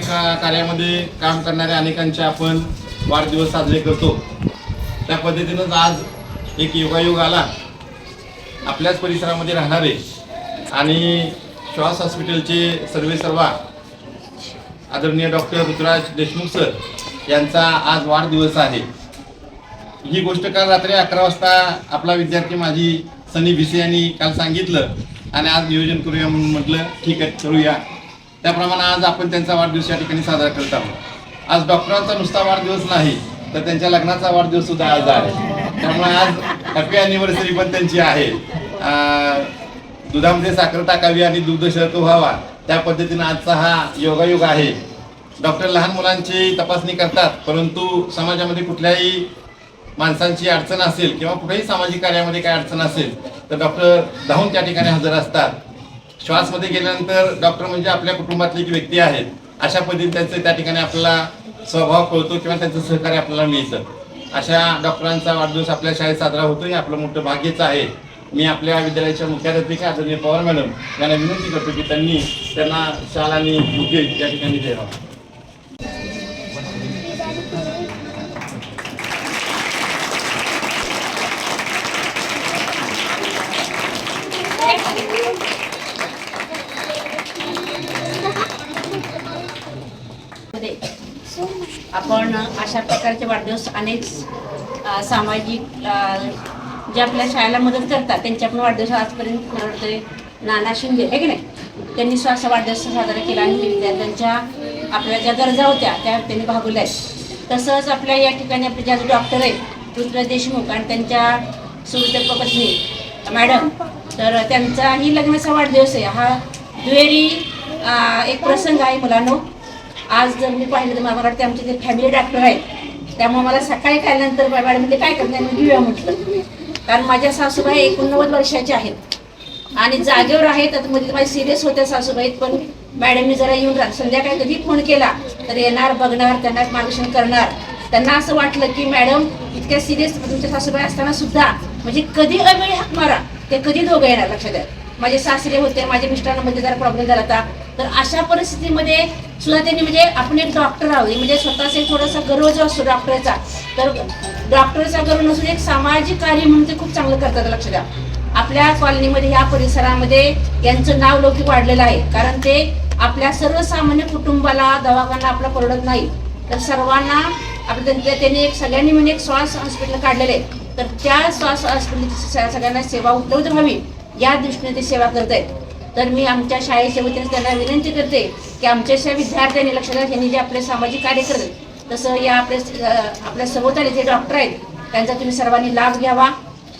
कार्यामध्ये काम करणाऱ्या अनेकांचे आपण वाढदिवस साजरे करतो. त्या पद्धतीनंच आज एक योगायोग आला. आपल्याच परिसरामध्ये राहणारे आणि श्वास हॉस्पिटलचे सर्वे सर्वा आदरणीय डॉक्टर ऋतुराज देशमुख सर यांचा आज वाढदिवस आहे. ही गोष्ट काल रात्री अकरा वाजता आपला विद्यार्थी माझी सनी भिसे यांनी काल सांगितलं आणि आज नियोजन करूया म्हणून म्हटलं ठीक आहे करूया. त्याप्रमाणे आज आपण त्यांचा वाढदिवस या ठिकाणी साजरा करत आहोत. आज डॉक्टरांचा नुसता वाढदिवस नाही तर त्यांच्या लग्नाचा वाढदिवस सुद्धा आज आहे. त्यामुळे आज हॅपी अॅनिव्हर्सरी पण त्यांची आहे. दुधामध्ये साखर टाकावी आणि दुग्ध शर्त व्हावा त्या पद्धतीनं आजचा हा योगायोग आहे. डॉक्टर लहान मुलांची तपासणी करतात परंतु समाजामध्ये कुठल्याही माणसांची अडचण असेल किंवा कुठेही सामाजिक कार्यामध्ये काय अडचण असेल तर डॉक्टर धावून त्या ठिकाणी हजर असतात. श्वासमध्ये गेल्यानंतर डॉक्टर म्हणजे आपल्या कुटुंबातली एक व्यक्ती आहेत अशा पद्धतीने त्यांचं त्या ठिकाणी आपला स्वभाव कळतो किंवा त्यांचं सहकार्य आपल्याला मिळतं. अशा डॉक्टरांचा वाढदिवस आपल्या शाळेत साजरा होतो हे आपलं मोठं भाग्यच आहे. मी आपल्या विद्यालयाच्या मुख्याध्यापिका आदरणीय पवार मॅडम यांना विनंती करतो की त्यांनी त्यांना शाळा आणि बुके या ठिकाणी द्यावा. आपण अशा प्रकारचे वाढदिवस अनेक सामाजिक जे आपल्या शाळेला मदत करतात त्यांच्या पण वाढदिवस आजपर्यंत मला वाटतं नाना शिंदे आहे की नाही? त्यांनी स्व असा वाढदिवस साजरा केला आणि विद्यार्थ्यांच्या आपल्या ज्या गरजा होत्या त्या त्यांनी भागवल्या आहेत. तसंच आपल्या या ठिकाणी आपले ज्या डॉक्टर आहेत पृथ्वीराज देशमुख आणि त्यांच्या सुविधक पत्नी मॅडम तर त्यांचाही लग्नाचा वाढदिवस आहे. हा दुहेरी एक प्रसंग आहे मुलांनो. आज जर मी पाहिलं तर मला वाटते आमचे ते फॅमिली डॉक्टर आहेत त्यामुळे मला सकाळी खाल्ल्यानंतर मॅडम म्हणजे काय करणार मी घेऊया म्हटलं. कारण माझ्या सासूबाई एकोणनव्वद वर्षाच्या आहेत. आणि जागेवर आहेत आता मध्ये माझ्या सिरियस होत्या सासूबाईत पण मॅडमनी जरा येऊन राहत. संध्याकाळी कधी फोन केला तर येणार बघणार त्यांना मार्गदर्शन करणार. त्यांना असं वाटलं की मॅडम इतक्या सिरियस तुमच्या सासूबाई असताना सुद्धा म्हणजे कधी अवेळी हाक मारा ते कधी दोघं येणार लक्षात द्या माझे सासरे होते माझ्या मिस्टरांमध्ये जरा प्रॉब्लेम झाला होता. तर अशा परिस्थितीमध्ये सुद्धा त्यांनी म्हणजे आपण एक डॉक्टर आहोत. म्हणजे स्वतःचा एक थोडासा गर्व जो असतो डॉक्टरचा तर डॉक्टरचा गर्व नसून एक सामाजिक कार्य म्हणून ते खूप चांगलं करतात लक्ष द्या. आपल्या कॉलनीमध्ये ह्या परिसरामध्ये यांचं नाव लौकिक वाढलेलं आहे. कारण ते आपल्या सर्वसामान्य कुटुंबाला दवाखाना आपला परवडत नाही. तर सर्वांना आपल्या त्यांनी एक सगळ्यांनी म्हणजे एक श्वास हॉस्पिटल काढलेले आहे. तर त्या श्वास हॉस्पिटलची सगळ्यांना सेवा उपलब्ध व्हावी या दृष्टीने ते सेवा करत आहेत तर मी आमच्या शाळेच्या वतीने त्यांना विनंती करते की आमच्याशा विद्यार्थ्यांनी लक्ष द्या यांनी जे आपले सामाजिक कार्य करत तसं या आपल्या आपल्या सभोवताली जे डॉक्टर आहेत त्यांचा तुम्ही सर्वांनी लाभ घ्यावा.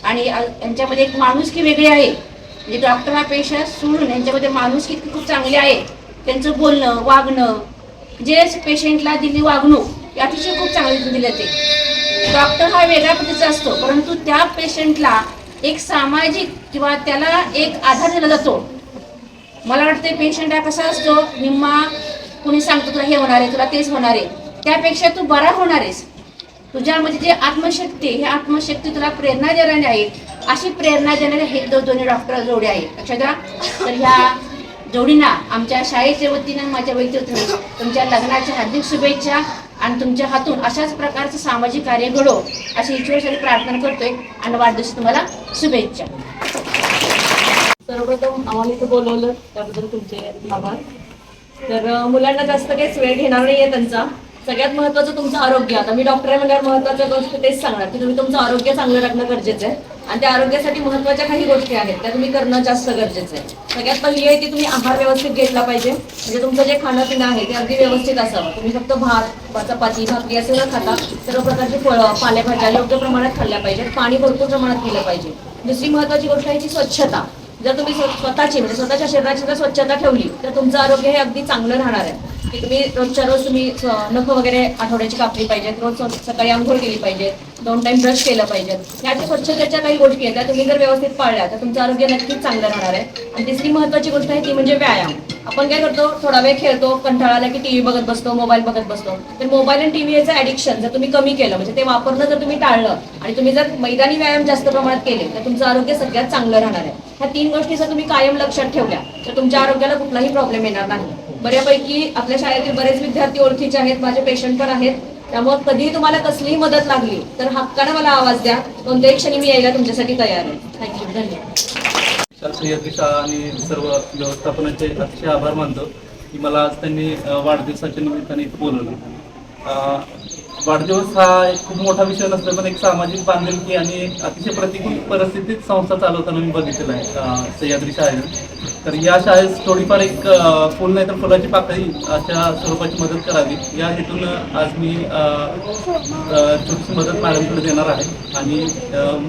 आणि यांच्यामध्ये एक माणुसकी वेगळी आहे. म्हणजे डॉक्टर हा सोडून यांच्यामध्ये माणुसकी खूप चांगली आहे. त्यांचं बोलणं वागणं जे पेशंटला दिली वागणूक या अतिशय खूप चांगली दिली जाते. डॉक्टर हा वेगळ्या पद्धतीचा असतो परंतु त्या पेशंटला एक सामाजिक किंवा त्याला एक आधार दिला जातो. मला वाटतं पेशंट हा कसा असतो? निम्मा कुणी सांगतो तुला हे होणार आहे तुला तेच होणार आहे. त्यापेक्षा तू बरा होणार आहेस. तुझ्यामध्ये जे आत्मशक्ती हे ही आत्मशक्ती तुला प्रेरणा देणारी आहे. अशी प्रेरणा देणारे हे दो दोन्ही डॉक्टर जोडे आहेत. लक्षात घ्या तर ह्या जोडींना आमच्या शाळेच्या वतीनं माझ्या वैयक्तिक वतीनं तुमच्या लग्नाच्या हार्दिक शुभेच्छा आणि तुमच्या हातून अशाच प्रकारचं सामाजिक कार्य घडो अशी ईश्वरसाठी प्रार्थना करतोय आणि वाढदिवस तुम्हाला शुभेच्छा. सर्वप्रथम आम्हाला इथे बोलवलं त्याबद्दल तुमचे आभार. तर मुलांना जास्त काहीच वेळ घेणार नाहीये त्यांचा. सगळ्यात महत्वाचं तुमचं आरोग्य. आता मी डॉक्टर आहे म्हणल्यावर महत्त्वाच्या गोष्ट तेच सांगणार की तुम्ही तुमचं आरोग्य चांगलं राखणं गरजेचं आहे. आणि त्या आरोग्यासाठी महत्त्वाच्या काही गोष्टी आहेत त्या तुम्ही करणं जास्त गरजेचं आहे. सगळ्यात पहिली आहे की तुम्ही आहार व्यवस्थित घेतला पाहिजे. म्हणजे तुमचं जे खाणं पिणं आहे ते अगदी व्यवस्थित असावं. तुम्ही फक्त भात चपाती भाकरी असे न खाता सर्व प्रकारची फळं पालेभाज्या योग्य प्रमाणात खाल्ल्या पाहिजेत. पाणी भरपूर प्रमाणात पिलं पाहिजे. दुसरी महत्वाची गोष्ट आहे की स्वच्छता. जर तुम्ही स्वतःची म्हणजे स्वतःच्या शरीराची जर स्वच्छता ठेवली तर तुमचं आरोग्य हे अगदी चांगलं राहणार आहे. की तुम्ही रोजच्या रोज तुम्ही नख वगैरे आठवड्याची कापली पाहिजेत रोज स्व- सकाळी आंघोळ केली पाहिजे दोन टाइम ब्रश केलं पाहिजे या ज्या स्वच्छतेच्या काही गोष्टी आहेत त्या तुम्ही जर व्यवस्थित पाळल्या तर तुमचं आरोग्य नक्कीच चांगलं राहणार आहे. आणि तिसरी महत्वाची गोष्ट आहे ती म्हणजे व्यायाम. आपण काय करतो थोडा वेळ खेळतो कंटाळा आला की टीव्ही बघत बसतो मोबाईल बघत बसतो. तर मोबाईल आणि टीव्ही याचं ऍडिक्शन जर तुम्ही कमी केलं म्हणजे ते वापरणं जर तुम्ही टाळलं आणि तुम्ही जर मैदानी व्यायाम जास्त प्रमाणात केले तर तुमचं आरोग्य सगळ्यात चांगलं राहणार आहे. ह्या तीन गोष्टी जर तुम्ही कायम लक्षात ठेवल्या तर तुमच्या आरोग्याला कुठलाही प्रॉब्लेम येणार नाही. बऱ्यापैकी आपल्या शाळेतील बरेच विद्यार्थी ओळखीचे आहेत माझे पेशंट पण आहेत. त्यामुळे कधीही तुम्हाला कसलीही मदत लागली तर हक्कानं मला आवाज द्या. कोणत्याही क्षणी मी यायला तुमच्यासाठी तयार आहे. थँक्यू धन्यवाद. सह्याद्री शाळा आणि सर्व व्यवस्थापनाचे अतिशय आभार मानतो की मला आज त्यांनी वाढदिवसाच्या निमित्ताने बोलवलं. वाढदिवस हा एक खूप मोठा विषय नसतो पण एक सामाजिक बांधिलकी आणि अतिशय प्रतिकूल परिस्थितीत संस्था चालवताना मी बघितलेलं आहे सह्याद्री शाळेत तर या शाळेस थोडीफार एक फुल नाही तर फुलाची पाकळी अशा स्वरूपाची मदत करावी. या हेतून आज मी छोटीशी मदत मॅडमकडे देणार आहे. आणि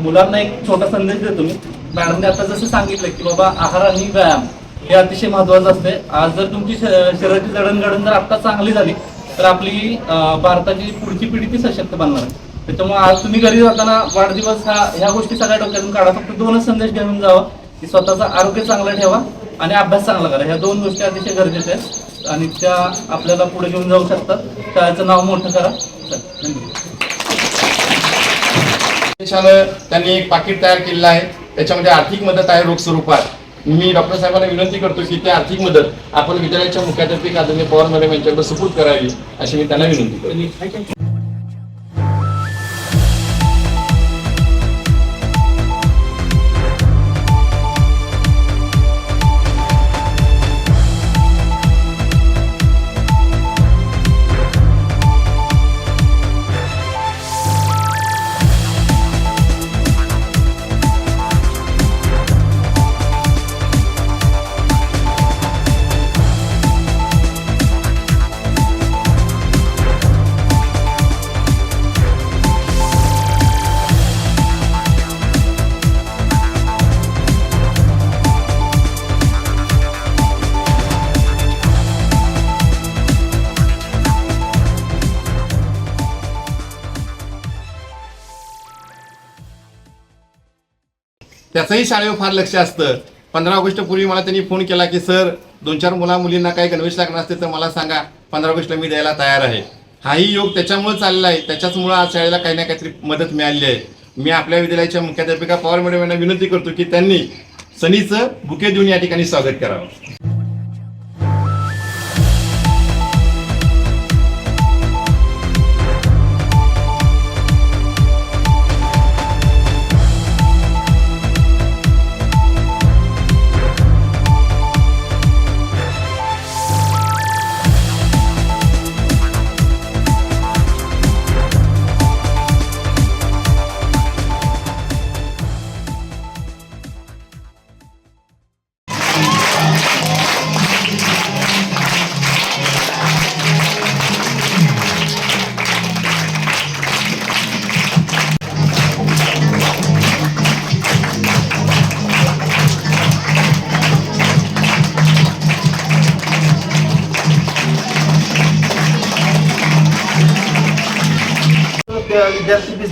मुलांना एक छोटा संदेश देतो मी. मॅडमने आता जसं सांगितलं की बाबा आहार आणि व्यायाम हे अतिशय महत्वाचं असते. आज जर तुमची श- शरीराची जडणघडण जर आता चांगली झाली तर आपली भारताची पुढची पिढी ती सशक्त बनणार आहे. त्याच्यामुळे आज तुम्ही घरी जाताना वाढदिवस हा ह्या गोष्टी सगळ्या डोक्यातून काढा. फक्त दोनच संदेश घेऊन जावा की स्वतःचं आरोग्य चांगलं ठेवा आणि अभ्यास चांगला करा. ह्या दोन गोष्टी अतिशय गरजेच्या आहेत. आणि त्या आपल्याला पुढे घेऊन जाऊ शकतात शाळेचं नाव मोठं करा. धन्यवाद. त्यांनी एक पाकिट तयार केलेलं आहे. त्याच्यामध्ये आर्थिक मदत आहे रोख स्वरूपात मी डॉक्टर साहेबांना विनंती करतो की ती आर्थिक मदत आपण विद्यालयाच्या मुख्याध्यापिका आदरणीय पवार मॅडम यांच्याकडे सुपूर्द करावी अशी मी त्यांना विनंती करतो. त्याचंही शाळेवर फार लक्ष असतं. पंधरा ऑगस्ट पूर्वी मला त्यांनी फोन केला की सर दोन चार मुला मुलींना काही गणवेश लागणार असते तर मला सांगा पंधरा ऑगस्टला मी द्यायला तयार आहे. हाही योग त्याच्यामुळे चाललेला आहे. त्याच्याचमुळे आज शाळेला काही ना काहीतरी मदत मिळाली आहे. मी आपल्या विद्यालयाच्या मुख्याध्यापिका पवार मॅडम यांना विनंती करतो की त्यांनी सनीचं बुके देऊन या ठिकाणी स्वागत करावं.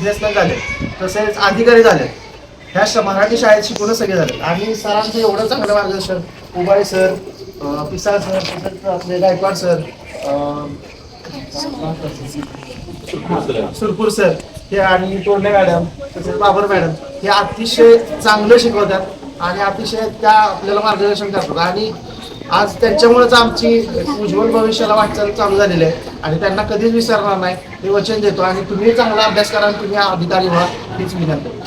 बिझनेसमॅन झाले तसेच अधिकारी झाले. ह्या श मराठी शाळेत शिकवणं सगळे झाले. आणि सरांचं एवढं चांगलं मार्गदर्शन उबाळे सर पिसाळ सर तसेच आपले गायकवाड सर सुरपूर सर हे आणि तोंडे मॅडम तसेच बाबर मॅडम हे अतिशय चांगलं शिकवतात आणि अतिशय त्या आपल्याला मार्गदर्शन करतात. आणि आज त्यांच्यामुळेच आमची उज्ज्वल भविष्याला वाटचाल चालू झालेली आहे. आणि त्यांना कधीच विसरणार नाही. हे वचन देतो आणि तुम्ही चांगला अभ्यास करा आणि तुम्ही अधिकारी व्हा हीच विनंती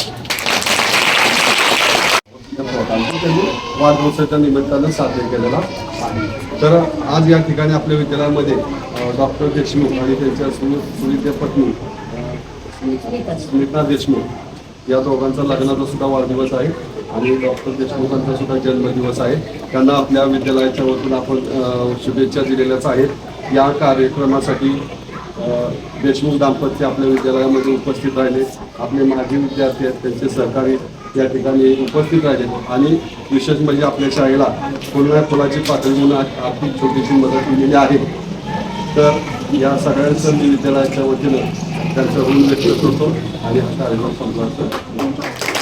त्यांनी वाढदिवसाच्या निमित्तानं साजरे केलेला. आहे तर आज या ठिकाणी आपल्या विद्यालयामध्ये डॉक्टर देशमुख आणि त्यांच्या सुनि सुविद्या पत्नी अ, स्मिता देशमुख या दोघांचा लग्नाचा सुद्धा वाढदिवस आहे. आणि डॉक्टर देशमुखांचा सुद्धा जन्मदिवस आहे. त्यांना आपल्या विद्यालयाच्या वतीनं आपण शुभेच्छा दिलेल्याच आहेत. या कार्यक्रमासाठी देशमुख दाम्पत्य आपल्या विद्यालयामध्ये उपस्थित राहिले. आपले माजी विद्यार्थी आहेत त्यांचे सहकारी या ठिकाणी उपस्थित राहिले. आणि विशेष म्हणजे आपल्या शाळेला पुन्हा फुलाची पातळी म्हणून आ- आर्थिक छोटीशी मदत दिलेली आहे. तर या सगळ्यांचं मी विद्यालयाच्या वतीनं त्यांचं ऋण व्यक्त करतो. आणि हा कार्यक्रम संपला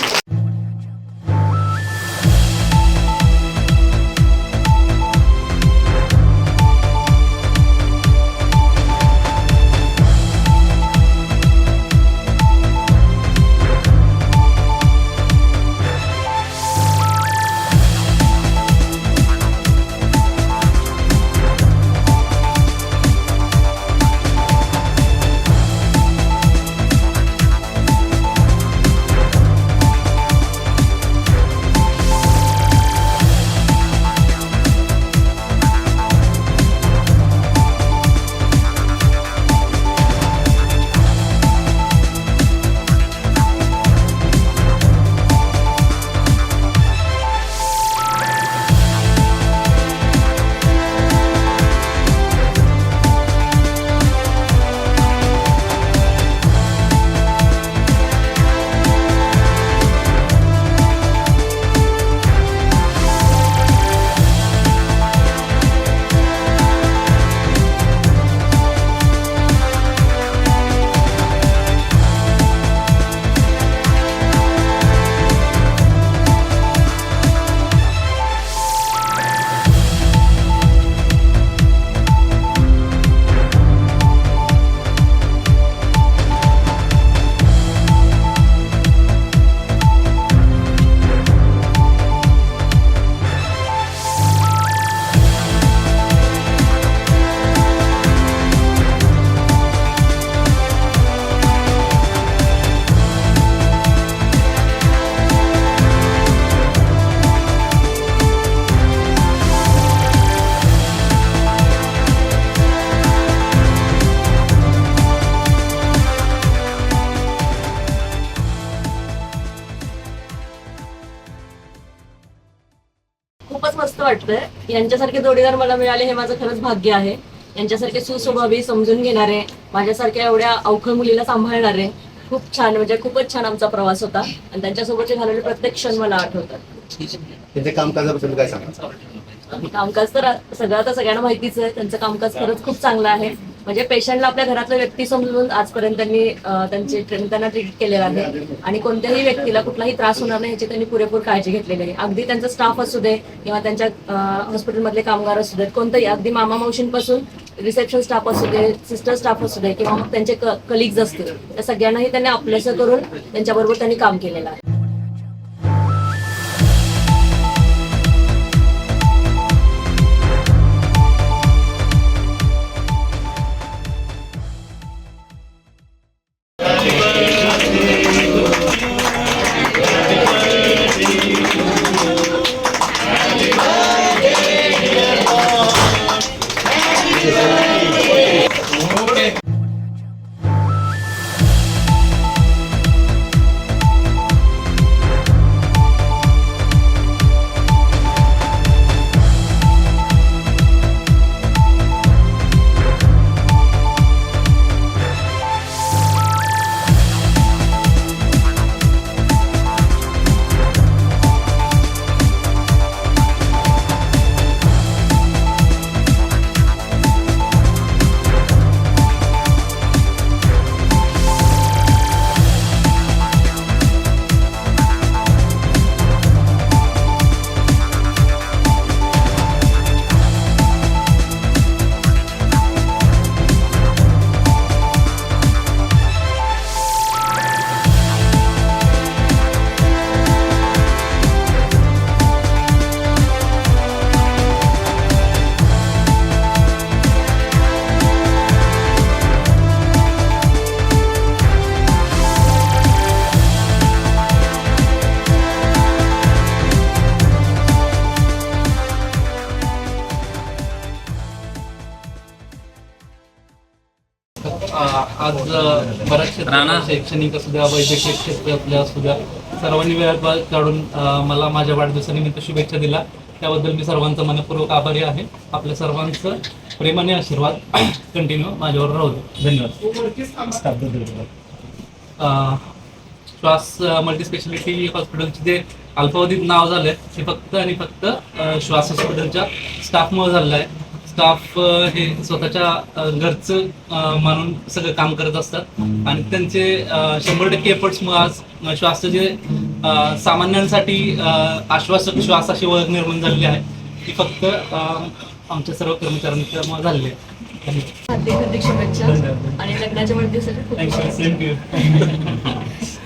वाटतंय. की यांच्यासारखे जोडीदार मला मिळाले हे माझं खरंच भाग्य आहे. यांच्यासारखे सुस्वभावी समजून घेणारे माझ्यासारख्या एवढ्या अवखळ मुलीला सांभाळणारे खूप छान म्हणजे खूपच छान आमचा प्रवास होता. आणि त्यांच्यासोबतचे झालेले प्रत्येक क्षण मला आठवतात. त्यांच्या कामकाजाबद्दल काय सांगा कामकाज तर सगळं आता सगळ्यांना माहितीच आहे. त्यांचं कामकाज खरंच खूप चांगलं आहे. म्हणजे पेशंटला आपल्या घरातल्या व्यक्ती समजून आजपर्यंत त्यांनी त्यांचे त्यांना ट्रीट केलेलं आहे. आणि कोणत्याही व्यक्तीला कुठलाही त्रास होणार नाही याची त्यांनी पुरेपूर काळजी घेतलेली आहे. अगदी त्यांचा स्टाफ असू दे किंवा त्यांच्या हॉस्पिटलमधले कामगार असू देत कोणतंही अगदी मामा मावशींपासून रिसेप्शन स्टाफ असू दे सिस्टर स्टाफ असू दे किंवा मग त्यांचे कलिग्ज असतील त्या सगळ्यांनाही त्यांनी आपल्यासं करून त्यांच्याबरोबर त्यांनी काम केलेलं आहे. आज बऱ्याच राणा शैक्षणिक असू द्या वैद्यकीय क्षेत्रातल्या असू द्या सर्वांनी वेळ काढून मला माझ्या वाढदिवसानिमित्त शुभेच्छा दिला. त्याबद्दल मी सर्वांचा मनपूर्वक आभारी आहे. आपल्या सर्वांचं प्रेमाने आशीर्वाद कंटिन्यू माझ्यावर राहू धन्यवाद. श्वास मल्टी स्पेशालिटी हॉस्पिटलचे जे अल्पावधीत नाव झालंय ते फक्त आणि फक्त श्वास हॉस्पिटलच्या स्टाफमुळे झालेलं आहे. स्टाफ हे स्वतःच्या घरचं मानून सगळं काम करत असतात. आणि त्यांचे शंभर टक्के एफर्ट्समुळे आज अ, श्वासचं जे सामान्यांसाठी आश्वासक श्वास अशी ओळख निर्माण झालेली आहे. ती फक्त आमच्या सर्व कर्मचाऱ्यांच्यामुळे झालेली आहे. हार्दिक हार्दिक शुभेच्छा. आणि लग्नाच्या वाढदिवसासाठी